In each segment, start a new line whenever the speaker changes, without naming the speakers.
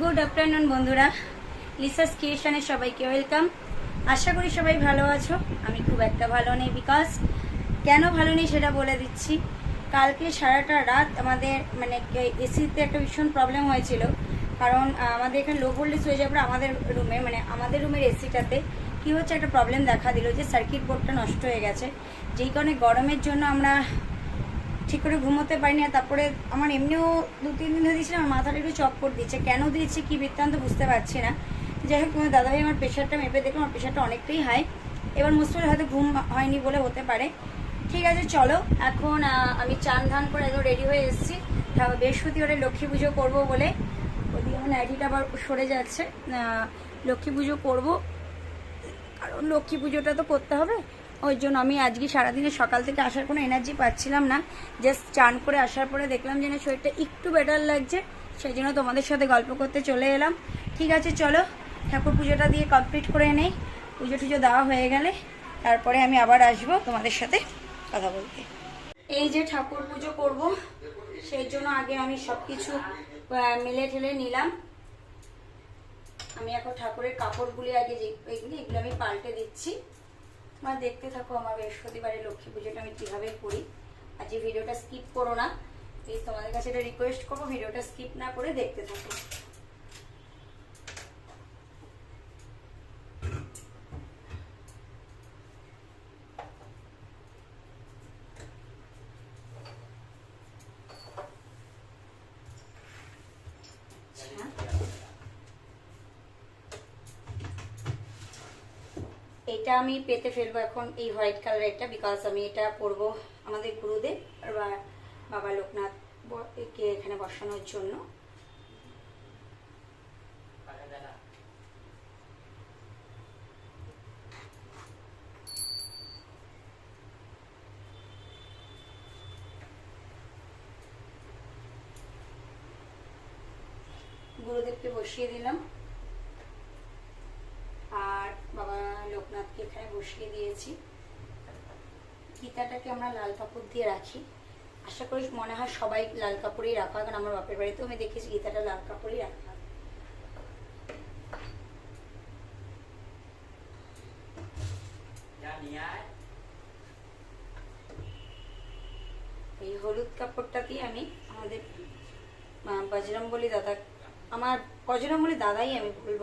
Good afternoon বন্ধুরা। লিসাস ক্রিয়েশনে সবাইকে welcome আশা করি সবাই ভালো আছো। আমি খুব একটা ভালো নেই বিকজ কেন ভালো নেই সেটা বলে দিচ্ছি। কালকে সারাটা রাত আমাদের মানে এসিতে একটা ভীষণ প্রবলেম হয়েছিল। কারণ আমাদের এখানে লো ভোল্টেজ হয়ে পর আমাদের রুমে মানে আমাদের রুমের এসিটাতে কি হচ্ছে একটা প্রবলেম দেখা দিল যে সার্কিট বোর্ডটা নষ্ট হয়ে গেছে। যেই কারণে গরমের জন্য আমরা ঠিক করে ঘুমোতে পারিনি আর তারপরে আমার এমনিও দু, তিন দিন ধরে দিয়েছিলাম আমার মাথাটা একটু চক্কর দিচ্ছে কেন দিয়েছে কি বৃত্তান্ত বুঝতে পারছি না। যাই হোক তোমার দাদাভাই আমার প্রেশারটা মেপে দেখলাম আমার প্রেশারটা অনেকটাই হাই এবার মুসফিল হয়তো ঘুম হয়নি বলে হতে পারে। ঠিক আছে, চলো। এখন আমি চান ধান করে একদম রেডি হয়ে এসেছি। বৃহস্পতিবারে লক্ষ্মী পুজো করব বলে। ওদিকে আমার নাইটিটা আবার সরে যাচ্ছে। লক্ষ্মী পুজো করব। কারণ লক্ষ্মী পুজোটা তো করতে হবে। ওই জন্য আমি আজকে সারাদিনে সকাল থেকে আসার কোনো এনার্জি পাচ্ছিলাম না। জাস্ট চান করে আসার পরে দেখলাম যে না, শরীরটা একটু বেটার লাগছে। সেই জন্য তোমাদের সাথে গল্প করতে চলে এলাম। ঠিক আছে, চলো। ঠাকুর পুজোটা দিয়ে কমপ্লিট করে নেই। পুজো টুজো দেওয়া হয়ে গেলে তারপরে আমি আবার আসব তোমাদের সাথে কথা বলতে। এই যে ঠাকুর পুজো করব, সেই জন্য আগে আমি সব কিছু মেলে ঠেলে নিলাম। আমি এখন ঠাকুরের কাপড়গুলি আগে যে এগুলি, এগুলো আমি পাল্টে দিচ্ছি। তোমরা দেখতে থাকো আমার বৃহস্পতিবারে লক্ষ্মী পুজোটা আমি কীভাবে করি। আর যে ভিডিওটা স্কিপ করো না। প্লিজ তোমাদের কাছে এটা রিকোয়েস্ট করব, ভিডিওটা স্কিপ না করে দেখতে থাকো আচ্ছা এটা আমি পেতে ফেলব এখন এই হোয়াইট কালার এটা বিকজ আমি এটা পরবো আমাদের গুরুদেব আর বাবা লোকনাথ কে এখানে বসানোর জন্য। গুরুদেবকে বসিয়ে দিলাম আর বাবা লোকনাথকে এখানে বসিয়ে দিয়েছি। গীতাটাকে আমরা লাল কাপড় দিয়ে রাখি। আশা করি মনে হয় সবাই লাল কাপড়েই রাখা কারণ আমার বাপের বাড়িতেও আমি দেখেছি গীতাটা লাল কাপড়েই রাখা। এই হলুদ কাপড়টা দিয়ে আমি আমাদের আহ, বজরংবলী দাদা আমার বজরংবলী দাদাই আমি বলব।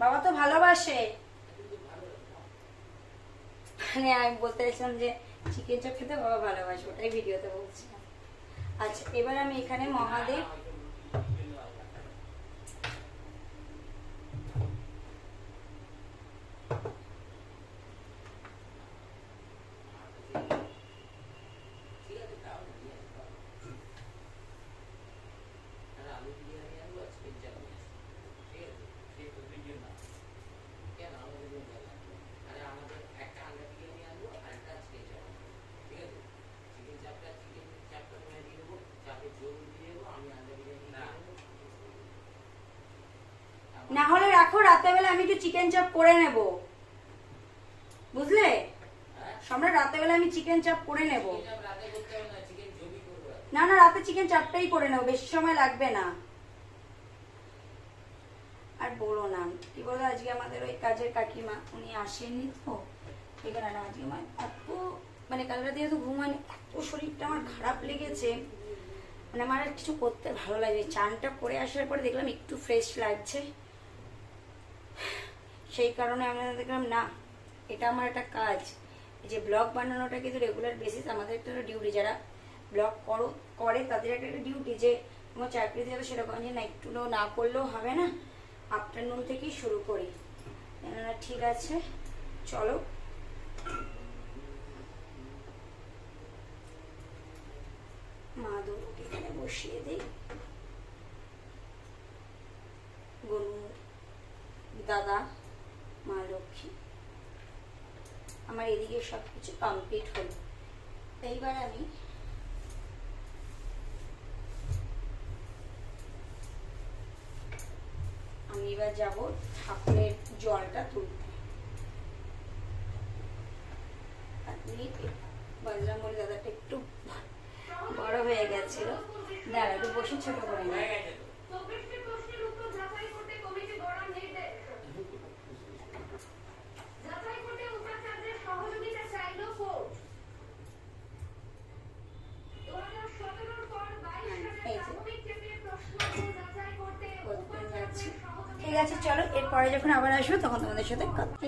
বাবা তো ভালোবাসে। মানে আমি বলতে চাইছিলাম যে, চিকেন চপ খেতে বাবা ভালোবাসে, ওটাই ভিডিওতে বলছিলাম। আচ্ছা এবার আমি এখানে মহাদেব আমি একটু চিকেন চপ করে নেব। বুঝলে? সম্রাট রাতেবেলা আমি চিকেন চপ করে নেব। না না রাতে চিকেন চাপটাই করে নেব বেশি সময় লাগবে না। আর বলো না কি বলতো আজকে আমাদের ওই কাজের কাকিমা উনি আসেননি তো সেই কারণে আজকে আমার এত মানে কাল রাতে যেহেতু ঘুম হয়নি এত শরীরটা আমার খারাপ লেগেছে। মানে আমার আর কিছু করতে ভালো লাগে চানটা করে আসার পরে দেখলাম একটু ফ্রেশ লাগছে। সেই কারণে আমরা দেখলাম, না, এটা আমার একটা কাজ। যে ব্লগ বানানোটা কিন্তু রেগুলার বেসিস আমাদের একটা ডিউটি যারা ব্লগ করো, করে তাদের একটা ডিউটি যে তোমার চাকরিতে যাবে সেরকম যে, না, একটু না করলেও হবে না। আফটারনুন থেকেই শুরু করি। ঠিক আছে, চলো। মা দুর্গাকে বসিয়ে দিই গনু দাদা মা লক্ষ্মী আমার এদিকে সব কিছু কমপ্লিট হলো। এইবার আমি আমি এবার যাব ঠাকুরের জলটা তুলতে। আপনি বজরং বলে দাদাটা একটু বড় হয়ে গেছিল। দাঁড়া, একটু বসে ছোট করে আছে চলো এরপরে যখন আবার আসব তখন তোমাদের সাথে কথা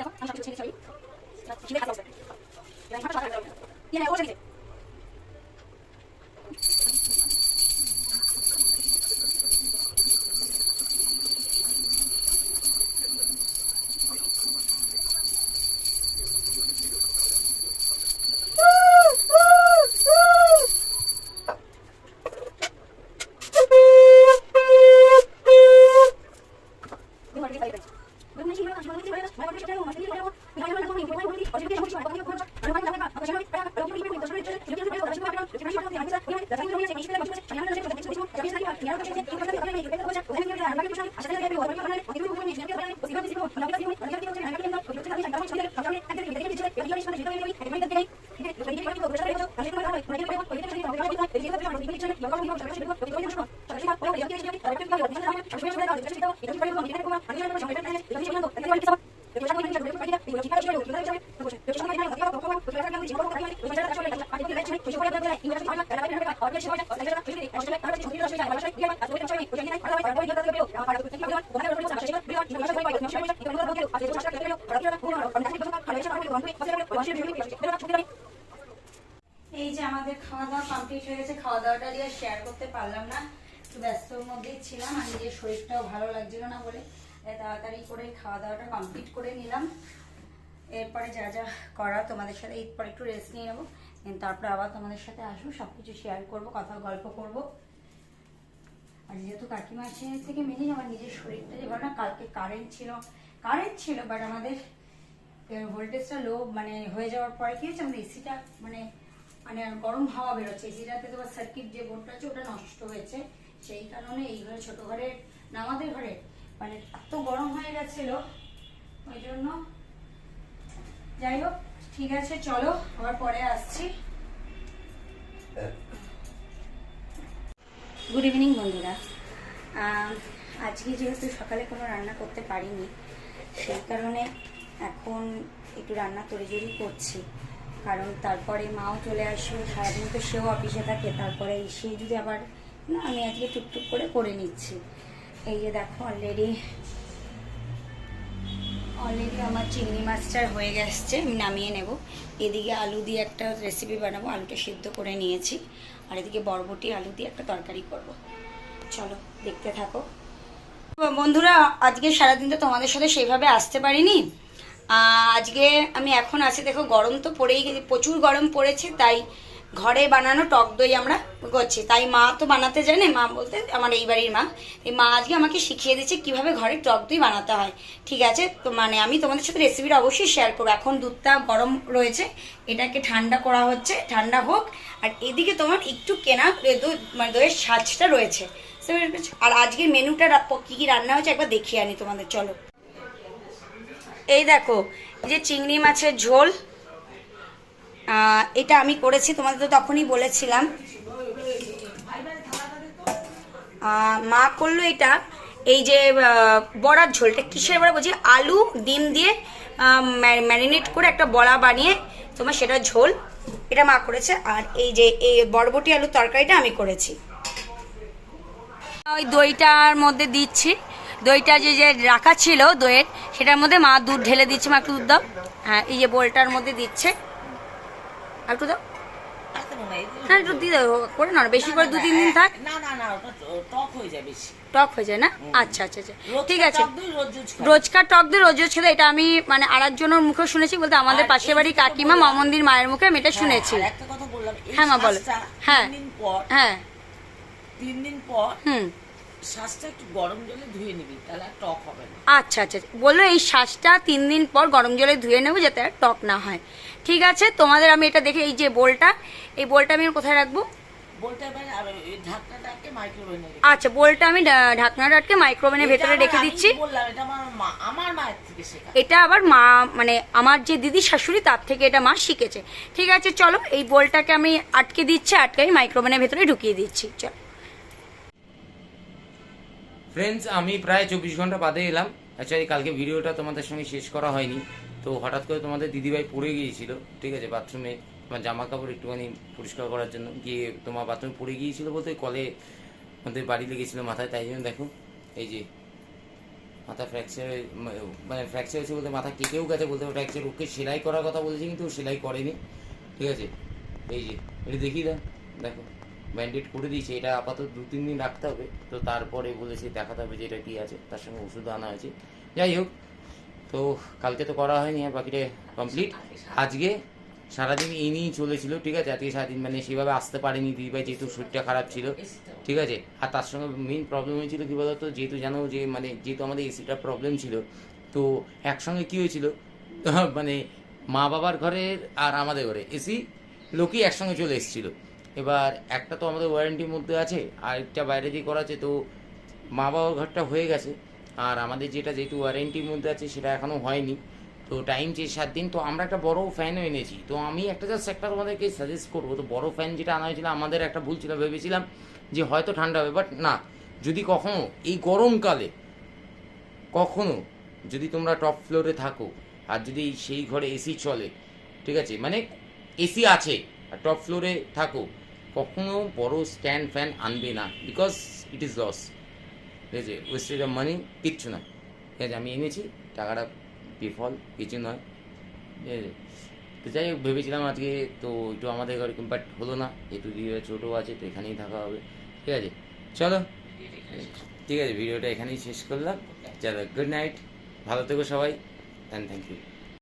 এই যে আমাদের খাওয়া দাওয়া কমপ্লিট হয়ে গেছে খাওয়া দাওয়াটা দিয়ে শেয়ার করতে পারলাম না একটু ব্যস্তর মধ্যেই ছিলাম আর নিজের শরীরটাও ভালো লাগছিল না বলে তাড়াতাড়ি করে খাওয়া দাওয়াটা কমপ্লিট করে নিলাম এরপরে যা যা করা তোমাদের সাথে এরপর একটু রেস্ট নিয়ে নেব তারপরে আবার তোমাদের সাথে আসব সব কিছু শেয়ার করব, কথা, গল্প করব। আর যেহেতু কাকিমা থেকে মেনে আমার নিজের শরীরটা যে না, কালকে কারেন্ট ছিল। কারেন্ট ছিল বাট আমাদের ভোল্টেজটা লো মানে হয়ে যাওয়ার পরে কি হচ্ছে আমাদের এসিটা মানে মানে গরম হাওয়া বেরোচ্ছে। এসিটাতে তোমার সার্কিট যে বোর্ডটা আছে, ওটা নষ্ট হয়েছে। সেই কারণে এই ঘরে, ছোটো ঘরে, না আমাদের ঘরে মানে এত গরম হয়ে গেছিল। ওই জন্য যাই হোক ঠিক আছে, চলো, আবার পরে আসছি। গুড ইভিনিং বন্ধুরা। আজকে যেহেতু সকালে কোনো রান্না করতে পারিনি, সেই কারণে এখন একটু রান্না তড়িজড়ি করছি। কারণ তারপরে মাও চলে আসবে সারাদিন তো সেও অফিসে থাকে, তারপরে এসে যদি আবার না, আমি আজকে টুকটুক করে করে নিচ্ছি। এই যে দেখো অলরেডি অলরেডি আমার চিংড়ি মাছটা হয়ে গেছে, আমি নামিয়ে নেব। এদিকে আলু দিয়ে একটা রেসিপি বানাবো, আলুটা সিদ্ধ করে নিয়েছি। আর এদিকে বরবটি, আলু দিয়ে একটা তরকারি করব। চলো, দেখতে থাকো। বন্ধুরা, আজকে সারাদিন তো তোমাদের সাথে সেইভাবে আসতে পারিনি। আজকে আমি এখন আছি, দেখো গরম তো পড়েই গেছে প্রচুর গরম পড়েছে, তাই ঘরে বানানো টক দই আমরা করছি। তাই মা তো বানাতে জানে মা বলতে আমার এই বাড়ির মা। এই মা আজকে আমাকে শিখিয়ে দিচ্ছে কীভাবে ঘরে টক দই বানাতে হয়। ঠিক আছে? তো মানে আমি তোমাদের সাথে রেসিপিটা অবশ্যই শেয়ার করব। এখন দুধটা গরম রয়েছে, এটাকে ঠান্ডা করা হচ্ছে, ঠান্ডা হোক। আর এদিকে তোমার একটু কেনা মানে দইয়ের সাজটা রয়েছে। আর আজকের মেনুটা কী কি রান্না হয়েছে একবার দেখিয়ে আনি তোমাদের, চলো। এই দেখো, এই যে চিংড়ি মাছের ঝোল এটা আমি করেছি, তোমাদের তো তখনই বলেছিলাম। মা করল এটা, এই যে বড়ার ঝোলটা, কিসের বড়া বলছি? আলু, ডিম দিয়ে ম্যারিনেট করে একটা বড়া বানিয়ে তোমার সেটা ঝোল, এটা মা করেছে। আর এই যে, এই বরবটি আলু তরকারিটা আমি করেছি। ওই দইটার মধ্যে দিচ্ছি। দইটা যে যে রাখা ছিল দইয়ের, সেটার মধ্যে মা দুধ ঢেলে দিচ্ছে, মা একটু দুধ দাও। হ্যাঁ এই যে বোলটার মধ্যে দিচ্ছে। আর একটু দাও।
না
একটু দিয়ে দেবো করে না বেশি করে দু তিন দিন থাক।
না না না টক হয়ে যায় বেশি।
টক হয়ে যায় না? আচ্ছা আচ্ছা আচ্ছা ঠিক আছে। রোজকার টক দিয়ে রোজ রোজ খেতে এটা আমি মানে আর একজনের মুখে শুনেছি বলতে আমাদের পাশের বাড়ি কাকিমা মামন্দির মায়ের মুখে আমি এটা শুনেছি।
হ্যাঁ, একটা কথা বললাম
হ্যাঁ, মা, বলো। হ্যাঁ। হ্যাঁ।
তিন দিন পর
হুম।
শ্বাসটা একটু গরম জলে ধুয়ে নিবি তাহলে আর টক হবে না।
আচ্ছা আচ্ছা বলল এই শ্বাসটা তিন দিন পর গরম জলে ধুয়ে নেব যাতে আর টক না হয়। ঠিক আছে তোমাদের আমি এটা দেখে এই যে বোলটা এই বোলটা আমি কোথায় রাখব? আচ্ছা বোলটা আমি ঢাকনাটা আটকে মাইক্রোওভেনের ভেতরে রেখে দিচ্ছি।
এটা
আবার মা মানে আমার যে দিদি শাশুড়ি তার থেকে এটা মা শিখেছে। ঠিক আছে চলো এই বোলটাকে আমি আটকে দিচ্ছি আটকে আমি মাইক্রোওভেনের ভেতরে ঢুকিয়ে দিচ্ছি। চলো।
ফ্রেন্ডস আমি প্রায় চব্বিশ ঘণ্টা বাদে এলাম। অ্যাকচুয়ালি কালকে ভিডিওটা তোমাদের সঙ্গে শেষ করা হয়নি। তো হঠাৎ করে তোমাদের দিদিভাই পড়ে গিয়েছিল, ঠিক আছে, বাথরুমে তোমার জামা কাপড় একটুখানি পরিষ্কার করার জন্য। গিয়ে তোমার বাথরুমে পড়ে গিয়েছিল বলতে কলে আমাদের বাড়ি লেগেছিল মাথায়, তাই জন্য দেখো, এই যে মাথা ফ্র্যাকচার মানে ফ্র্যাকচার হয়েছে বলতে মাথা কেটেও গেছে বলতে ফ্র্যাকচার ওকে সেলাই করার কথা বলেছি, কিন্তু সেলাই করেনি, ঠিক আছে। এই যে, এটা দেখি দাও, দেখো। ব্যান্ডেড করে দিয়েছে, এটা আপাতত দু, তিন দিন রাখতে হবে। তো তারপরে বলেছে, দেখাতে হবে যে এটা কী আছে, তার সঙ্গে ওষুধ আনা হয়েছে। যাই হোক, তো কালকে তো করা হয়নি আর বাকিটা কমপ্লিট আজকে সারাদিন নিয়েই চলেছিল, ঠিক আছে? আজকে সারাদিন মানে সেভাবে আসতে পারেনি দিদিভাই, যেহেতু শরীরটা খারাপ ছিল, ঠিক আছে? আর তার সঙ্গে মেন প্রবলেম হয়েছিল কি বলতো? যেহেতু জানো যে মানে যেহেতু আমাদের এসিটা প্রবলেম ছিল, তো একসঙ্গে কী হয়েছিল? মানে মা বাবার ঘরের আর আমাদের ঘরে। এসি লোকই একসঙ্গে চলে এসেছিল। এবার একটা তো আমাদের ওয়ারেন্টির মধ্যে আছে আর একটা বাইরে দিয়ে করা আছে, তো মা বাবার ঘরটা হয়ে গেছে। আর আমাদের যেটা যেহেতু ওয়ারেন্টির মধ্যে আছে, সেটা এখনও হয়নি। তো টাইম চেয়ে সাত দিন, তো আমরা একটা বড় ফ্যানও এনেছি। তো আমি একটা জাস্ট একটা তোমাদেরকে সাজেস্ট করব, তো বড় ফ্যান যেটা আনা হয়েছিল, আমাদের একটা ভুল ছিল, ভেবেছিলাম যে হয়তো ঠান্ডা হবে বাট না। যদি কখনো এই গরমকালে কখনো যদি তোমরা টপ ফ্লোরে থাকো, আর যদি সেই ঘরে এসি চলে, ঠিক আছে? মানে এসি আছে, আর টপ ফ্লোরে থাকো কখনো বড় স্ট্যান্ড ফ্যান আনবে না বিকজ ইট ইজ লস ঠিক আছে ওয়েস্টেজ অফ মানি কিচ্ছু না ঠিক আছে আমি এনেছি, টাকাটা বিফল, কিছু নয়। ঠিক আছে তো যাই হোক, ভেবেছিলাম আজকে তো একটু আমাদের ঘরে বাট হলো না। একটু দিয়ে ছোটো আছে, তো এখানেই থাকা হবে। ঠিক আছে? চলো। ঠিক আছে, ভিডিওটা এখানেই শেষ করলাম। চলো গুড নাইট ভালো থেকো সবাই অ্যান্ড থ্যাংক ইউ